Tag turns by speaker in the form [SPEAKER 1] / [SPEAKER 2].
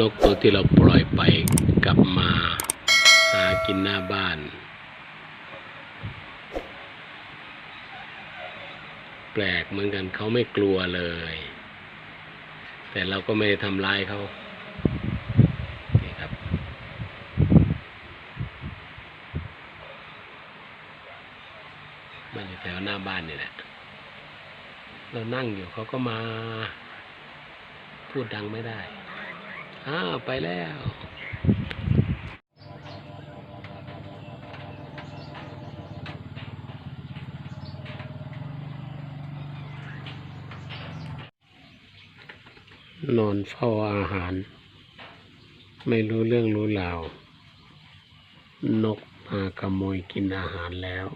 [SPEAKER 1] นกตัวที่เราปล่อยไปกลับมาหากินหน้าบ้าน แปลกเหมือนกันเขาไม่กลัวเลย แต่เราก็ไม่ได้ทำร้ายเขานี่ครับ มันอยู่แถวหน้าบ้านนี่แหละ เรานั่งอยู่เขาก็มา พูดดังไม่ได้ อ้าวไปแล้วนอนเฝ้าอาหาร ไม่รู้เรื่องรู้ราว นกมาขโมยกินอาหารแล้ว